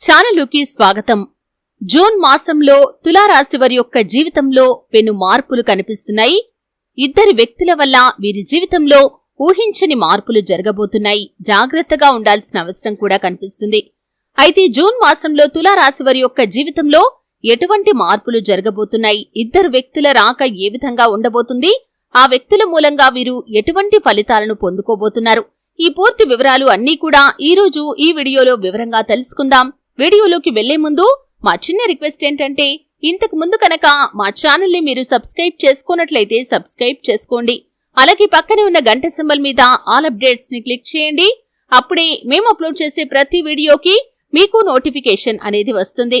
ఛానలుకి స్వాగతం. జూన్ మాసంలో తులారాశి వారి యొక్క జీవితంలో పెను మార్పులు కనిపిస్తున్నాయి. ఇద్దరి వ్యక్తుల వల్ల వీరి జీవితంలో ఊహించని మార్పులు జరగబోతున్నాయి. జాగ్రత్తగా ఉండాల్సిన అవసరం కూడా కనిపిస్తుంది. అయితే జూన్ మాసంలో తులారాశి వారి యొక్క జీవితంలో ఎటువంటి మార్పులు జరగబోతున్నాయి? ఇద్దరు వ్యక్తుల రాక ఏ విధంగా ఉండబోతుంది? ఆ వ్యక్తుల మూలంగా వీరు ఎటువంటి ఫలితాలను పొందుకోబోతున్నారు? ఈ పూర్తి వివరాలు అన్నీ కూడా ఈ రోజు ఈ వీడియోలో వివరంగా తెలుసుకుందాం. వీడియోలోకి వెళ్ళే ముందు మా చిన్న రిక్వెస్ట్ ఏంటంటే ఇంతకు ముందు కనుక మా ఛానల్ని మీరు సబ్స్క్రైబ్ చేసుకున్నట్లయితే సబ్స్క్రైబ్ చేసుకోండి. అలాగే పక్కనే ఉన్న గంట సింబల్ మీద ఆల్ అప్డేట్స్ని క్లిక్ చేయండి. అప్పుడే మేము అప్లోడ్ చేసే ప్రతి వీడియోకి మీకు నోటిఫికేషన్ అనేది వస్తుంది.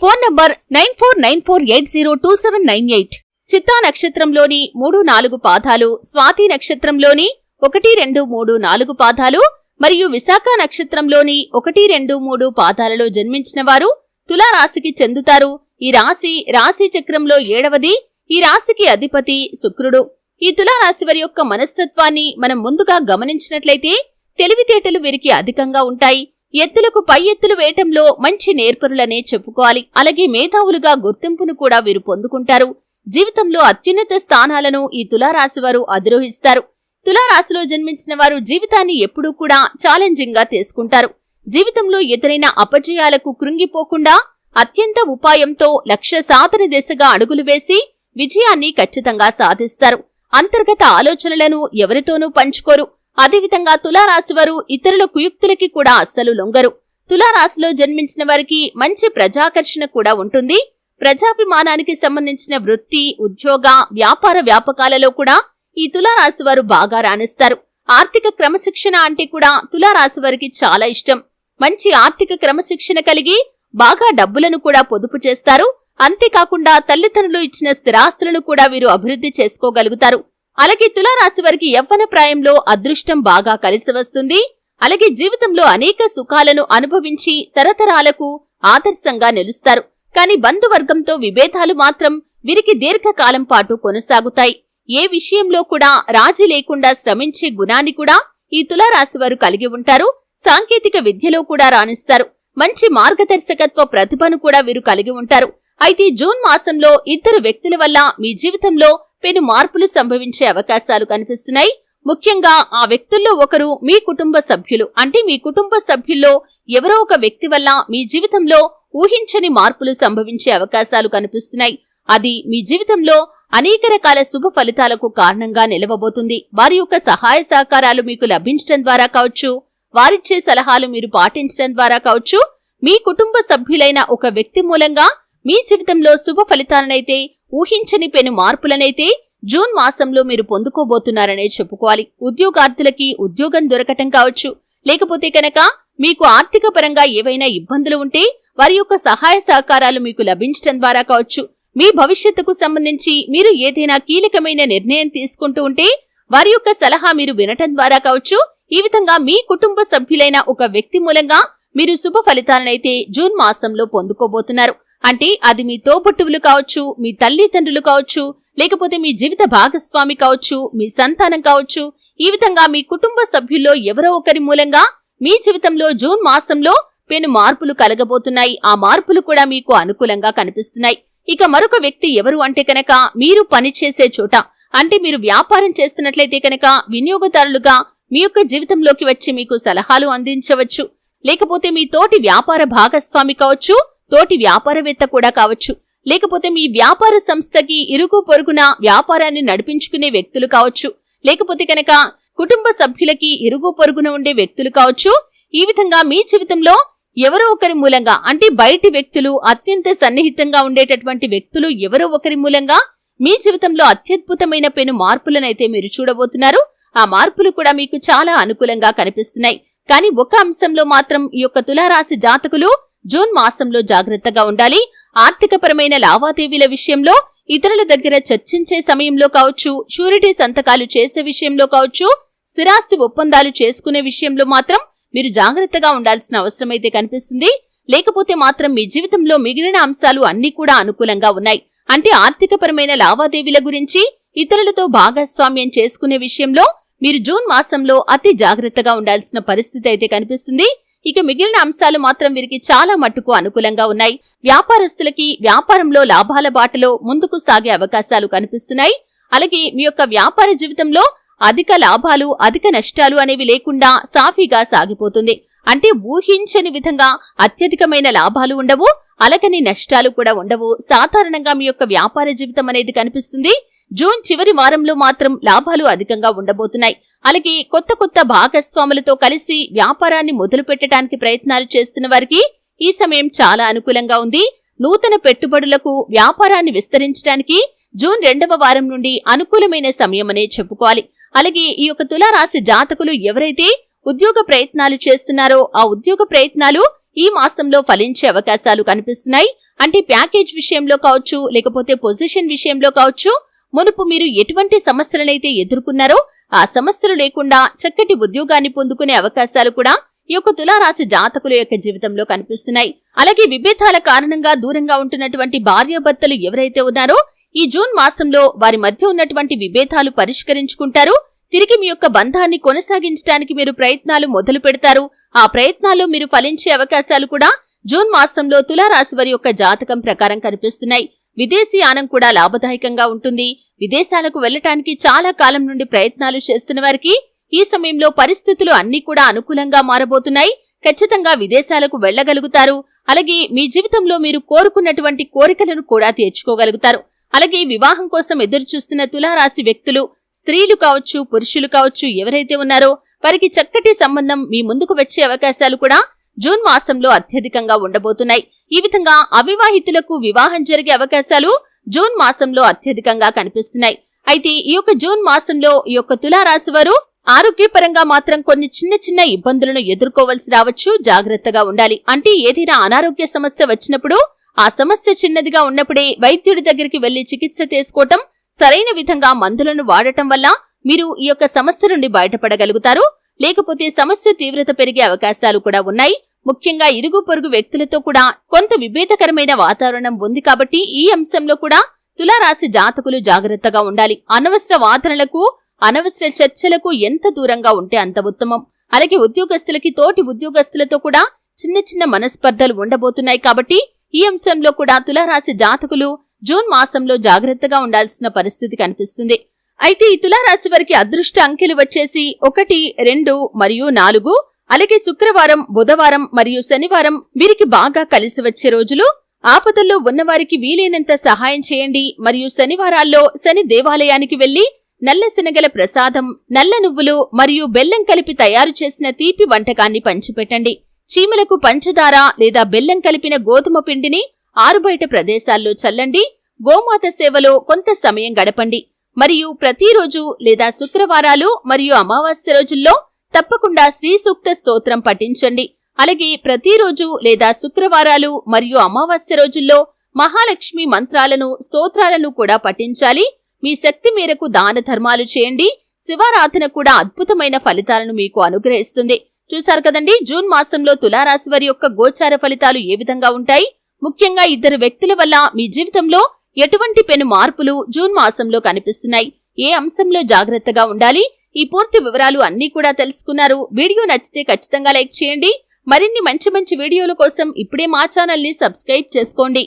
Phone number nine four nine four eight zero two seven nine eight. చిత్తా నక్షత్రంలోని మూడు నాలుగు పాదాలు స్వాతి నక్షత్రంలోని ఒకటి రెండు మూడు నాలుగు పాదాలు మరియు విశాఖ నక్షత్రంలోని ఒకటి రెండు మూడు పాదాలలో జన్మించిన వారు తులారాశికి చెందుతారు. ఈ రాశి రాశి చక్రంలో ఏడవది ఈ రాశికి అధిపతి శుక్రుడు. ఈ తులారాశి వారి యొక్క మనస్తత్వాన్ని మనం ముందుగా గమనించినట్లయితే తెలివితేటలు వీరికి అధికంగా ఉంటాయి. ఎత్తులకు పై ఎత్తులు వేయటంలో మంచి నేర్పరులనే చెప్పుకోవాలి. అలాగే మేధావులుగా గుర్తింపును కూడా వీరు పొందుకుంటారు. జీవితంలో అత్యున్నత స్థానాలను ఈ తులారాశి వారు అధిరోహిస్తారు. తులారాశిలో జన్మించిన వారు జీవితాన్ని ఎప్పుడూ కూడా ఛాలెంజింగ్గా తీసుకుంటారు. జీవితంలో ఎదురైన అపజయాలకు కృంగిపోకుండా అత్యంత ఉపాయంతో లక్ష్య సాధన దిశగా అడుగులు వేసి విజయాన్ని ఖచ్చితంగా సాధిస్తారు. అంతర్గత ఆలోచనలను ఎవరితోనూ పంచుకోరు. అదేవిధంగా తులారాశివారు ఇతరుల కుయుక్తులకి కూడా అస్సలు లొంగరు. తులారాశిలో జన్మించిన వారికి మంచి ప్రజాకర్షణ కూడా ఉంటుంది. ప్రజాభిమానానికి సంబంధించిన వృత్తి ఉద్యోగ వ్యాపార వ్యాపకాలలో కూడా ఈ తులారాశి వారు బాగా రాణిస్తారు. ఆర్థిక క్రమశిక్షణ అంటే కూడా తులారాశి వారికి చాలా ఇష్టం. మంచి ఆర్థిక క్రమశిక్షణ కలిగి బాగా డబ్బులను కూడా పొదుపు చేస్తారు. అంతేకాకుండా తల్లిదండ్రులు ఇచ్చిన స్థిరాస్తులను కూడా వీరు అభివృద్ధి చేసుకోగలుగుతారు. అలాగే తులారాశి వారికి యవ్వన ప్రాయంలో అదృష్టం బాగా కలిసి వస్తుంది. అలాగే జీవితంలో అనేక సుఖాలను అనుభవించి తరతరాలకు ఆదర్శంగా నిలుస్తారు. కాని బంధువర్గంతో విభేదాలు మాత్రం వీరికి దీర్ఘకాలం పాటు కొనసాగుతాయి. ఏ విషయంలో కూడా రాజీ లేకుండా శ్రమించే గుణాన్ని కూడా ఈ తులారాశి వారు కలిగి ఉంటారు. సాంకేతిక విద్యలో కూడా రాణిస్తారు. మంచి మార్గదర్శకత్వ ప్రతిభను కూడా వీరు కలిగి ఉంటారు. అయితే జూన్ మాసంలో ఇద్దరు వ్యక్తుల వల్ల మీ జీవితంలో పెను మార్పులు సంభవించే అవకాశాలు కనిపిస్తున్నాయి. ముఖ్యంగా ఆ వ్యక్తుల్లో ఒకరు మీ కుటుంబ సభ్యులు. అంటే మీ కుటుంబ సభ్యుల్లో ఎవరో ఒక వ్యక్తి వల్ల మీ జీవితంలో ఊహించని మార్పులు సంభవించే అవకాశాలు కనిపిస్తున్నాయి. అది మీ జీవితంలో అనేక రకాల శుభ ఫలితాలకు కారణంగా నిలవబోతుంది. వారి యొక్క సహాయ సహకారాలు మీకు లభించడం ద్వారా కావచ్చు వారిచ్చే సలహాలు మీరు పాటించడం ద్వారా కావచ్చు. మీ కుటుంబ సభ్యులైన ఒక వ్యక్తి మూలంగా మీ జీవితంలో శుభ ఫలితాలనైతే ఊహించని పెను మార్పులనైతే జూన్ మాసంలో మీరు పొందుకోబోతున్నారనే చెప్పుకోవాలి. ఉద్యోగార్థులకి ఉద్యోగం దొరకటం కావచ్చు. లేకపోతే కనుక మీకు ఆర్థిక పరంగా ఏవైనా ఇబ్బందులు ఉంటే వారి యొక్క సహాయ సహకారాలు మీకు లభించడం ద్వారా కావచ్చు. మీ భవిష్యత్తుకు సంబంధించి మీరు ఏదైనా కీలకమైన నిర్ణయం తీసుకుంటూ ఉంటే వారి యొక్క సలహా మీరు వినటం ద్వారా కావచ్చు. ఈ విధంగా మీ కుటుంబ సభ్యులైన ఒక వ్యక్తి మూలంగా మీరు శుభ ఫలితాలనైతే జూన్ మాసంలో పొందుకోబోతున్నారు. అంటే అది మీ తోబుట్టువులు కావచ్చు మీ తల్లిదండ్రులు కావచ్చు లేకపోతే మీ జీవిత భాగస్వామి కావచ్చు మీ సంతానం కావచ్చు ఈ విధంగా మీ కుటుంబ సభ్యుల్లో ఎవరో ఒకరి మూలంగా మీ జీవితంలో జూన్ మాసంలో పెను మార్పులు కలగబోతున్నాయి. ఆ మార్పులు కూడా మీకు అనుకూలంగా కనిపిస్తున్నాయి. ఇక మరొక వ్యక్తి ఎవరు అంటే కనుక మీరు పనిచేసే చోట అంటే మీరు వ్యాపారం చేస్తున్నట్లయితే కనుక వినియోగదారులుగా మీ యొక్క జీవితంలోకి వచ్చి మీకు సలహాలు అందించవచ్చు. లేకపోతే మీ తోటి వ్యాపార భాగస్వామి కావచ్చు తోటి వ్యాపారవేత్త కూడా కావచ్చు. లేకపోతే మీ వ్యాపార సంస్థకి ఇరుకు పొరుగున వ్యాపారాన్ని నడిపించుకునే వ్యక్తులు కావచ్చు. లేకపోతే కనుక కుటుంబ సభ్యులకి ఇరుగు పొరుగున ఉండే వ్యక్తులు కావచ్చు. ఈ విధంగా మీ జీవితంలో ఎవరో ఒకరి మూలంగా అంటే బయటి వ్యక్తులు అత్యంత సన్నిహితంగా ఉండేటటువంటి వ్యక్తులు ఎవరో ఒకరి మూలంగా మీ జీవితంలో అత్యద్భుతమైన పెను మార్పులనైతే మీరు చూడబోతున్నారు. ఆ మార్పులు కూడా మీకు చాలా అనుకూలంగా కనిపిస్తున్నాయి. కానీ ఒక అంశంలో మాత్రం ఈ యొక్క తులారాశి జాతకులు జూన్ మాసంలో జాగ్రత్తగా ఉండాలి. ఆర్థికపరమైన లావాదేవీల విషయంలో ఇతరుల దగ్గర చర్చించే సమయంలో కావచ్చు షూరిటీ సంతకాలు చేసే విషయంలో కావచ్చు స్థిరాస్తి ఒప్పందాలు చేసుకునే విషయంలో మాత్రం మీరు జాగ్రత్తగా ఉండాల్సిన అవసరమైతే కనిపిస్తుంది. లేకపోతే మాత్రం మీ జీవితంలో మిగిలిన అంశాలు అన్ని కూడా అనుకూలంగా ఉన్నాయి. అంటే ఆర్థికపరమైన లావాదేవీల గురించి ఇతరులతో భాగస్వామ్యం చేసుకునే విషయంలో మీరు జూన్ మాసంలో అతి జాగ్రత్తగా ఉండాల్సిన పరిస్థితి అయితే కనిపిస్తుంది. ఇక మిగిలిన అంశాలు మాత్రం వీరికి చాలా మట్టుకు అనుకూలంగా ఉన్నాయి. వ్యాపారస్తులకి వ్యాపారంలో లాభాల బాటలో ముందుకు సాగే అవకాశాలు కనిపిస్తున్నాయి. అలాగే మీ యొక్క వ్యాపార జీవితంలో అధిక లాభాలు అధిక నష్టాలు అనేవి లేకుండా సాఫీగా సాగిపోతుంది. అంటే ఊహించని విధంగా అత్యధికమైన లాభాలు ఉండవు అలకని నష్టాలు కూడా ఉండవు. సాధారణంగా మీ యొక్క వ్యాపార జీవితం అనేది కనిపిస్తుంది. జూన్ చివరి వారంలో మాత్రం లాభాలు అధికంగా ఉండబోతున్నాయి. అలాగే కొత్త కొత్త భాగస్వాములతో కలిసి వ్యాపారాన్ని మొదలు పెట్టడానికి ప్రయత్నాలు చేస్తున్న వారికి ఈ సమయం చాలా అనుకూలంగా ఉంది. నూతన పెట్టుబడులకు వ్యాపారాన్ని విస్తరించడానికి జూన్ రెండవ వారం నుండి అనుకూలమైన సమయమనే చెప్పుకోవాలి. అలాగే ఈ యొక్క తులారాశి జాతకులు ఎవరైతే ఉద్యోగ ప్రయత్నాలు చేస్తున్నారో ఆ ఉద్యోగ ప్రయత్నాలు ఈ మాసంలో ఫలించే అవకాశాలు కనిపిస్తున్నాయి. అంటే ప్యాకేజ్ విషయంలో కావచ్చు లేకపోతే పొజిషన్ విషయంలో కావచ్చు మునుపు మీరు ఎటువంటి సమస్యలనైతే ఎదుర్కొన్నారో ఆ సమస్యలు లేకుండా చక్కటి ఉద్యోగాన్ని పొందుకునే అవకాశాలు కూడా ఈ యొక్క తులారాశి జాతకుల యొక్క జీవితంలో కనిపిస్తున్నాయి. అలాగే విభేదాల కారణంగా దూరంగా ఉంటున్నటువంటి భార్యాభర్తలు ఎవరైతే ఉన్నారో ఈ జూన్ మాసంలో వారి మధ్య ఉన్నటువంటి విభేదాలు పరిష్కరించుకుంటారు. తిరిగి మీ యొక్క బంధాన్ని కొనసాగించడానికి మీరు ప్రయత్నాలు మొదలు పెడతారు. ఆ ప్రయత్నాల్లో మీరు ఫలించే అవకాశాలు కూడా జూన్ మాసంలో తులారాశి వారి యొక్క జాతకం ప్రకారం కనిపిస్తున్నాయి. విదేశీ యానం కూడా లాభదాయకంగా ఉంటుంది. విదేశాలకు వెళ్ళటానికి చాలా కాలం నుండి ప్రయత్నాలు చేస్తున్న వారికి ఈ సమయంలో పరిస్థితులు అన్ని కూడా అనుకూలంగా మారబోతున్నాయి. ఖచ్చితంగా విదేశాలకు వెళ్ళగలుగుతారు అలాగే మీ జీవితంలో మీరు కోరుకున్నటువంటి కోరికలను కూడా తీర్చుకోగలుగుతారు. అలాగే వివాహం కోసం ఎదురు చూస్తున్న తులారాశి వ్యక్తులు స్త్రీలు కావచ్చు పురుషులు కావచ్చు ఎవరైతే ఉన్నారో వారికి చక్కటి సంబంధం మీ ముందుకు వచ్చే అవకాశాలు కూడా జూన్ మాసంలో అత్యధికంగా ఉండబోతున్నాయి. ఈ విధంగా అవివాహితులకు వివాహం జరిగే అవకాశాలు జూన్ మాసంలో అత్యధికంగా కనిపిస్తున్నాయి. అయితే ఈ యొక్క జూన్ మాసంలో ఈ యొక్క తులారాశి వారు ఆరోగ్యపరంగా మాత్రం కొన్ని చిన్న చిన్న ఇబ్బందులను ఎదుర్కోవలసి రావచ్చు జాగ్రత్తగా ఉండాలి. అంటే ఏదైనా అనారోగ్య సమస్య వచ్చినప్పుడు ఆ సమస్య చిన్నదిగా ఉన్నప్పుడే వైద్యుడి దగ్గరికి వెళ్ళి చికిత్స తీసుకోవటం సరైన విధంగా మందులను వాడటం వల్ల మీరు ఈ యొక్క సమస్య నుండి బయటపడగలుగుతారు. లేకపోతే సమస్య తీవ్రత పెరిగే అవకాశాలు కూడా ఉన్నాయి. ముఖ్యంగా ఇరుగు పొరుగు వ్యక్తులతో కూడా కొంత విభేదకరమైన వాతావరణం ఉంది కాబట్టి ఈ అంశంలో కూడా తులారాశి జాతకులు జాగ్రత్తగా ఉండాలి. అనవసర వాదనలకు అనవసర చర్చలకు ఎంత దూరంగా ఉంటే అంత ఉత్తమం. అలాగే ఉద్యోగస్తులకి తోటి ఉద్యోగస్తులతో కూడా చిన్న చిన్న మనస్పర్ధలు ఉండబోతున్నాయి కాబట్టి ఈ అంశంలో కూడా తులారాశి జాతకులు జూన్ మాసంలో జాగ్రత్తగా ఉండాల్సిన పరిస్థితి కనిపిస్తుంది. అయితే ఈ తులారాశి వారికి అదృష్ట అంకెలు వచ్చేసి ఒకటి రెండు మరియు నాలుగు. అలాగే శుక్రవారం బుధవారం మరియు శనివారం వీరికి బాగా కలిసి వచ్చే రోజులు. ఆపదల్లో ఉన్నవారికి వీలైనంత సహాయం చేయండి. మరియు శనివారాల్లో శని దేవాలయానికి వెళ్ళి నల్ల శనగల ప్రసాదం నల్ల నువ్వులు మరియు బెల్లం కలిపి తయారు చేసిన తీపి వంటకాన్ని పంచిపెట్టండి. చీమలకు పంచదార లేదా బెల్లం కలిపిన గోధుమ పిండిని ఆరుబయట ప్రదేశాల్లో చల్లండి. గోమాత సేవలో కొంత సమయం గడపండి. మరియు ప్రతిరోజు లేదా శుక్రవారాలు మరియు అమావాస్య రోజుల్లో తప్పకుండా శ్రీ సూక్త స్తోత్రం పఠించండి. అలాగే ప్రతిరోజు లేదా శుక్రవారాలు మరియు అమావాస్య రోజుల్లో మహాలక్ష్మి మంత్రాలను స్తోత్రాలను కూడా పఠించాలి. మీ శక్తి మేరకు దాన ధర్మాలు చేయండి. శివారాధన కూడా అద్భుతమైన ఫలితాలను మీకు అనుగ్రహిస్తుంది. చూశారు కదండి? జూన్ మాసంలో తులారాశి వారి యొక్క గోచార ఫలితాలు ఏ విధంగా ఉంటాయి? ముఖ్యంగా ఇద్దరు వ్యక్తుల వల్ల మీ జీవితంలో ఎటువంటి పెను మార్పులు జూన్ మాసంలో కనిపిస్తున్నాయి? ఏ అంశంలో జాగ్రత్తగా ఉండాలి? ఈ పూర్తి వివరాలు అన్నీ కూడా తెలుసుకున్నారు. వీడియో నచ్చితే ఖచ్చితంగా లైక్ చేయండి. మరిన్ని మంచి మంచి వీడియోల కోసం ఇప్పుడే మా ఛానల్ని సబ్స్క్రైబ్ చేసుకోండి.